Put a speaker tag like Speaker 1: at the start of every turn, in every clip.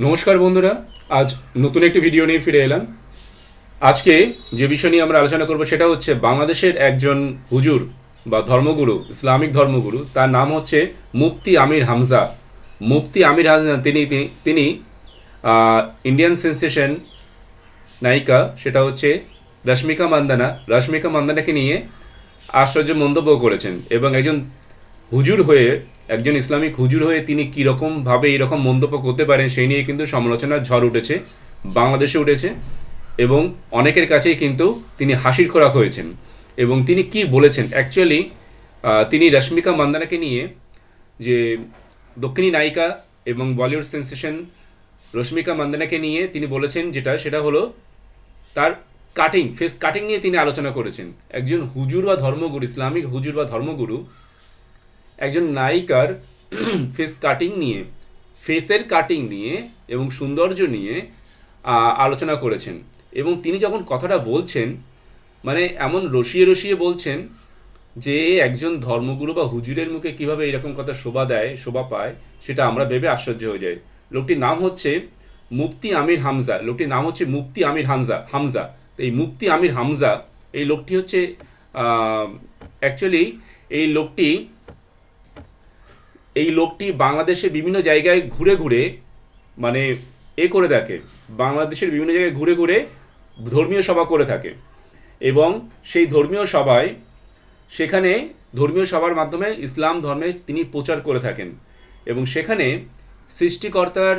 Speaker 1: নমস্কার বন্ধুরা, আজ নতুন একটি ভিডিও নিয়ে ফিরে এলাম। আজকে যে বিষয় নিয়ে আমরা আলোচনা করব সেটা হচ্ছে বাংলাদেশের একজন হুজুর বা ধর্মগুরু, ইসলামিক ধর্মগুরু, তার নাম হচ্ছে মুফতি আমির হামজা। মুফতি আমির হামজা তিনি, তিনি- ইন্ডিয়ান সেন্সেশন নায়িকা, সেটা হচ্ছে রশ্মিকা মান্দানা। রশ্মিকা মান্দানাকে নিয়ে আশ্চর্য মন্তব্য করেছেন এবং একজন হুজুর হয়ে একজন ইসলামিক হুজুর হয়ে তিনি কীরকমভাবে এরকম মন্তব্য করতে পারেন সেই নিয়ে কিন্তু সমালোচনার ঝড় উঠেছে, বাংলাদেশে উঠেছে এবং অনেকের কাছেই কিন্তু তিনি হাসির খোরাক হয়েছেন এবং তিনি কি বলেছেন? অ্যাকচুয়ালি তিনি রশ্মিকা মান্দানাকে নিয়ে যে দক্ষিণী নায়িকা এবং বলিউড সেন্সেশন রশ্মিকা মান্দানাকে নিয়ে তিনি বলেছেন যেটা, সেটা হলো তার কাটিং ফেস কাটিং নিয়ে তিনি আলোচনা করেছেন। একজন হুজুর বা ধর্মগুরু, ইসলামিক হুজুর বা ধর্মগুরু একজন নায়িকার ফেস কাটিং নিয়ে ফেসের কাটিং নিয়ে এবং সৌন্দর্য নিয়ে আলোচনা করেছেন। এবং তিনি যখন কথাটা বলছেন মানে এমন রসিয়ে রসিয়ে বলছেন যে, একজন ধর্মগুরু বা হুজুরের মুখে কীভাবে এরকম কথা শোভা দেয়, শোভা পায়, সেটা আমরা ভেবে আশ্চর্য হয়ে যাই। লোকটির নাম হচ্ছে মুফতি আমির হামজা। লোকটির নাম হচ্ছে মুফতি আমির হামজা হামজা। এই মুফতি আমির হামজা, এই লোকটি হচ্ছে অ্যাকচুয়ালি এই লোকটি এই লোকটি বাংলাদেশে বিভিন্ন জায়গায় ঘুরে ঘুরে মানে এ করে থাকে বাংলাদেশের বিভিন্ন জায়গায় ঘুরে ঘুরে ধর্মীয় সভা করে থাকে। এবং সেই ধর্মীয় সভায় সেখানে ধর্মীয় সভার মাধ্যমে ইসলাম ধর্মে তিনি প্রচার করে থাকেন। এবং সেখানে সৃষ্টিকর্তার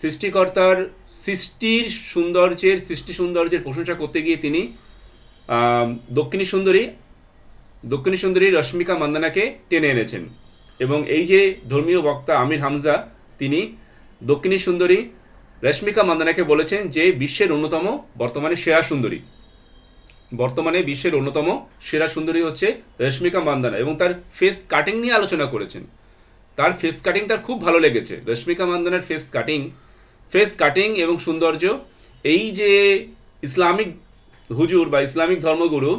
Speaker 1: সৃষ্টিকর্তার সৃষ্টির সৌন্দর্যের, সৃষ্টি সৌন্দর্যের প্রশংসা করতে গিয়ে তিনি দক্ষিণী সুন্দরী দক্ষিণী সুন্দরী রশ্মিকা মান্দানাকে টেনে এনেছেন। এবং এই যে ধর্মীয় বক্তা আমির হামজা, তিনি দক্ষিণী সুন্দরী রেশমিকা মান্দানাকে বলেছেন যে বিশ্বের অন্যতম বর্তমানে সেরা সুন্দরী। বর্তমানে বিশ্বের অন্যতম সেরা সুন্দরী হচ্ছে রেশমিকা মান্দানা এবং তার ফেস কাটিং নিয়ে আলোচনা করেছেন। তার ফেস কাটিং তার খুব ভালো লেগেছে। রেশমিকা মান্দানার ফেস কাটিং ফেস কাটিং এবং সৌন্দর্য, এই যে ইসলামিক হুজুর বা ইসলামিক ধর্মগুরু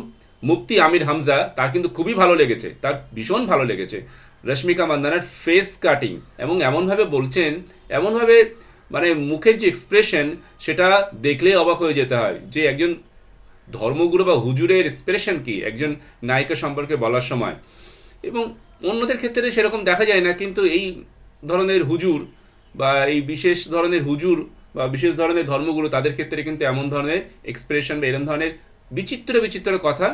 Speaker 1: মুফতি আমির হামজা, তার কিন্তু খুবই ভালো লেগেছে। তার ভীষণ ভালো লেগেছে। রশ্মিকা মান্দানার ফেস কাটিং এবং এমনভাবে বলছেন, এমনভাবে মানে মুখের যে এক্সপ্রেশন সেটা দেখলে অবাক হয়ে যেতে হয় যে একজন ধর্মগুরু বা হুজুরের এক্সপ্রেশন কি একজন নায়িকা সম্পর্কে বলার সময়। এবং অন্যদের ক্ষেত্রে সেরকম দেখা যায় না, কিন্তু এই ধরনের হুজুর বা এই বিশেষ ধরনের হুজুর বা বিশেষ ধরনের ধর্মগুরু তাদের ক্ষেত্রে কিন্তু এমন ধরনের এক্সপ্রেশন বা এরকম ধরনের বিচিত্র বিচিত্র কথা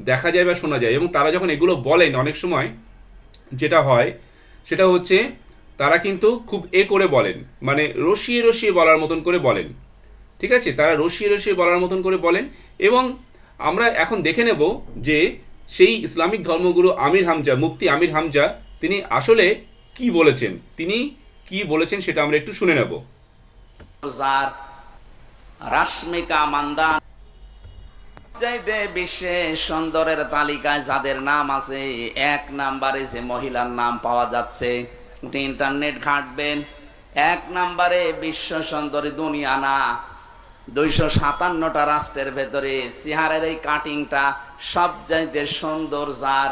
Speaker 1: দেখা যায় বা শোনা যায় এবং তারা যখন এগুলো বলেন অনেক সময় যেটা হয়, সেটা হচ্ছে তারা কিন্তু খুব এ করে বলেন মানে রসিয়ে রসিয়ে বলার মতন করে বলেন। ঠিক আছে? তারা রসিয়ে রসিয়ে বলার মতন করে বলেন এবং আমরা এখন দেখে নেব যে সেই ইসলামিক ধর্মগুরু আমির হামজা, মুফতি আমির হামজা, তিনি আসলে কি বলেছেন? তিনি কি বলেছেন সেটা আমরা একটু শুনে নেব।
Speaker 2: রাশ্মিকা মান্দান চাইতে বিশ্বে সুন্দরের তালিকায় যাদের নাম আছে, এক নাম্বারে যে মহিলার নাম পাওয়া যাচ্ছে আপনি ইন্টারনেট ঘাঁটবেন। এক নাম্বারে বিশ্ব সুন্দরী দুনিয়া না, দুইশো সাতান্নটা রাষ্ট্রের ভেতরে সিহারের এই কাটিংটা সব চাইতে সুন্দর যার।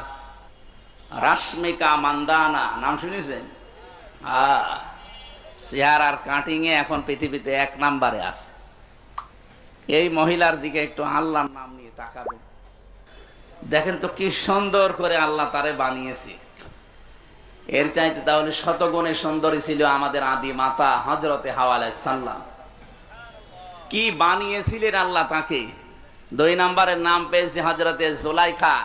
Speaker 2: রাশ্মিকা মান্দানা, নাম শুনেছেন? আহ চেহারার কাটিং এ এখন পৃথিবীতে এক নাম্বারে আছে। এই মহিলার দিকে একটু আল্লাহর নাম নিয়ে তাকাবে। দেখেন তো কি সুন্দর করে আল্লাহ তারে বানিয়েছে। এর চাইতে তাহলে শতগুণে সুন্দরী ছিল আমাদের আদি মাতা হজরতে হাওয়ালাই সাল্লাম কি বানিয়েছিলেন আল্লাহ তাকে? দুই নম্বরের নাম পেয়েছে হজরতে জোলাইখা।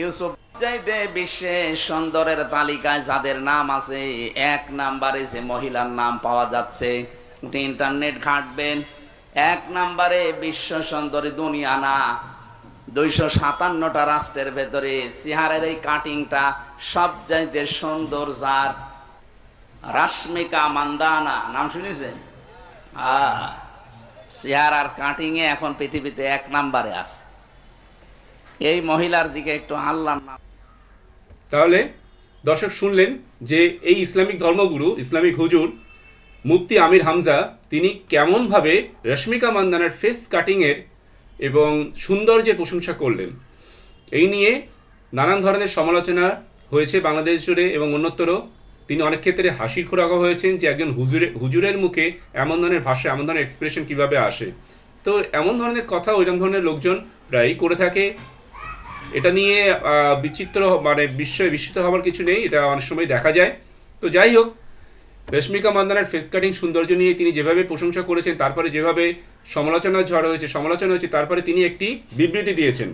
Speaker 2: ইউসুফ চাইতে বিশ্বে সুন্দরের তালিকায় যাদের নাম আছে, এক নাম্বারে যে মহিলার নাম পাওয়া যাচ্ছে ইন্টারনেট ঘাঁটবেন। এক নাম্বারে বিশ্ব সুন্দরী দুনিয়া না, দুইশো সাতান্নটা রাষ্ট্রের ভেতরে সিহারের এই কাটিংটা সব চাইতে সুন্দর যার। রাশ্মিকা মান্দানা, নাম শুনেছেন? চেহারার কাটিং এ এখন পৃথিবীতে এক নাম্বারে আছে। এই মহিলার দিকে একটু আল্লাহর নাম
Speaker 1: তাহলে দর্শক শুনলেন যে এই ইসলামিক ধর্মগুরু, ইসলামিক হুজুর মুফতি আমির হামজা, তিনি কেমনভাবে রশ্মিকা মান্দানার ফেস কাটিংয়ের এবং সৌন্দর্যের প্রশংসা করলেন। এই নিয়ে নানান ধরনের সমালোচনা হয়েছে বাংলাদেশ জুড়ে এবং অন্যত্র। তিনি অনেক ক্ষেত্রে হাসির খোরাকা হয়েছেন যে একজন হুজুরে হুজুরের মুখে এমন ধরনের ভাষা, এমন ধরনের এক্সপ্রেশন কীভাবে আসে। তো এমন ধরনের কথা ওইরকম ধরনের লোকজন প্রায়ই করে থাকে। এটা নিয়ে বিচিত্র মানে বিস্ময় বিস্মিত হওয়ার কিছু নেই, এটা অনেক সময় দেখা যায়। তো যাই হোক রশ্মিকা মান্দানার ফেস কাটিং সৌন্দর্য নিয়ে তিনি যেভাবে প্রশংসা করেছেন, তারপরে যেভাবে সমালোচনা ঝড় হয়েছে, সমালোচনা হয়েছে, তারপরে তিনি একটি বিবৃতি দিয়েছেন।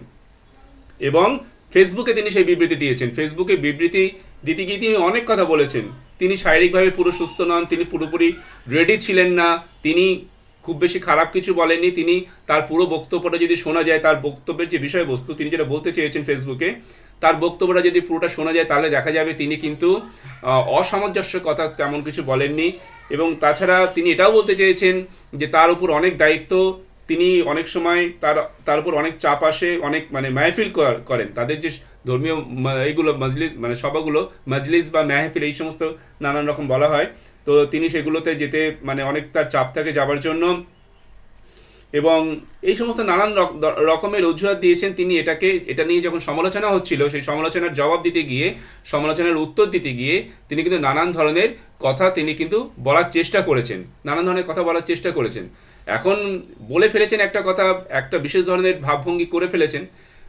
Speaker 1: এবং ফেসবুকে তিনি সেই বিবৃতি দিয়েছেন। ফেসবুকে বিবৃতি দিতে গিয়ে তিনি অনেক কথা বলেছেন। তিনি শারীরিকভাবে পুরো সুস্থ নন, তিনি পুরোপুরি রেডি ছিলেন না, তিনি খুব বেশি খারাপ কিছু বলেননি, তিনি তার পুরো বক্তব্যটা যদি শোনা যায়, তার বক্তব্যের যে বিষয়বস্তু, তিনি যেটা বলতে চেয়েছেন ফেসবুকে তার বক্তব্যটা যদি পুরোটা শোনা যায়, তাহলে দেখা যাবে তিনি কিন্তু অসামঞ্জস্য কথা তেমন কিছু বলেননি। এবং তাছাড়া তিনি এটাও বলতে চেয়েছেন যে তার উপর অনেক দায়িত্ব, তিনি অনেক সময় তার তার উপর অনেক চাপ আসে, অনেক মানে মাহফিল করেন। তাদের যে ধর্মীয় এইগুলো মজলিস মানে সভাগুলো, মজলিস বা মাহফিল, এই সমস্ত নানান রকম বলা হয়। তো তিনি সেগুলোতে যেতে মানে অনেক তার চাপ থাকে যাবার জন্য। এবং এই সমস্ত নানান রক- রকমের অজুহাত দিয়েছেন তিনি এটাকে, এটা নিয়ে যখন সমালোচনা হচ্ছিল, সেই সমালোচনার জবাব দিতে গিয়ে, সমালোচনার উত্তর দিতে গিয়ে তিনি কিন্তু নানান ধরনের কথা তিনি কিন্তু বলার চেষ্টা করেছেন, নানান ধরনের কথা বলার চেষ্টা করেছেন। এখন বলে ফেলেছেন একটা কথা, একটা বিশেষ ধরনের ভাবভঙ্গি করে ফেলেছেন,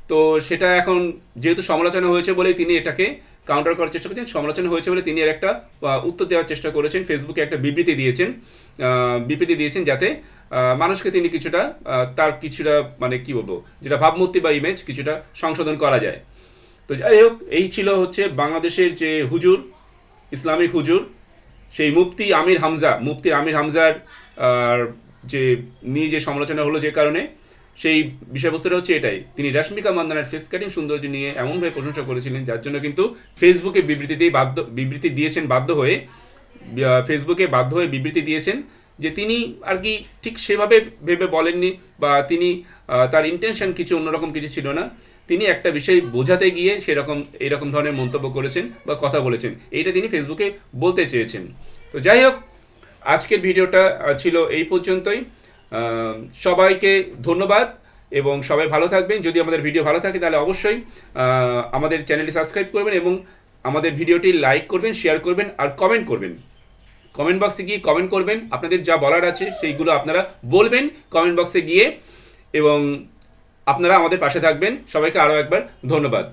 Speaker 1: তো সেটা এখন যেহেতু সমালোচনা হয়েছে বলেই তিনি এটাকে কাউন্টার করার চেষ্টা করেছেন, সমালোচনা হয়েছে বলে তিনি এর একটা উত্তর দেওয়ার চেষ্টা করেছেন ফেসবুকে একটা বিবৃতি দিয়েছেন বিবৃতি দিয়েছেন যাতে মানুষকে তিনি কিছুটা তার কিছুটা মানে কি বলব, যেটা ভাবমূর্তি বা ইমেজ কিছুটা সংশোধন করা যায়। তো যাই হোক, এই ছিল হচ্ছে বাংলাদেশের যে হুজুর, ইসলামিক হুজুর, সেই মুফতি আমির হামজা। মুফতি আমির হামজার যে নিয়ে যে সমালোচনা হলো যে কারণে, সেই বিষয়বস্তুটা হচ্ছে এটাই। তিনি রশ্মিকা মান্দানার ফেস কাটিং সৌন্দর্য নিয়ে এমনভাবে প্রশংসা করেছিলেন, যার জন্য কিন্তু ফেসবুকে বিবৃতি দিয়ে বাধ্য, বিবৃতি দিয়েছেন বাধ্য হয়ে ফেসবুকে বাধ্য হয়ে বিবৃতি দিয়েছেন যে তিনি আর কি ঠিক সেভাবে ভেবে বলেননি বা তিনি তার ইন্টেনশন কিছু অন্যরকম কিছু ছিল না। তিনি একটা বিষয় বোঝাতে গিয়ে সেরকম, এরকম ধরনের মন্তব্য করেছেন বা কথা বলেছেন। এইটা তিনি ফেসবুকে বলতে চেয়েছেন। তো যাই হোক, আজকের ভিডিওটা ছিল এই পর্যন্তই। সবাইকে ধন্যবাদ এবং সবাই ভালো থাকবেন। যদি আমাদের ভিডিও ভালো থাকে তাহলে অবশ্যই আমাদের চ্যানেলটি সাবস্ক্রাইব করবেন এবং আমাদের ভিডিওটি লাইক করবেন, শেয়ার করবেন আর কমেন্ট করবেন। কমেন্ট বক্সে গিয়ে কমেন্ট করবেন। আপনাদের যা বলার আছে, সেইগুলো আপনারা বলবেন কমেন্ট বক্সে গিয়ে এবং আপনারা আমাদের পাশে থাকবেন। সবাইকে আরও একবার ধন্যবাদ।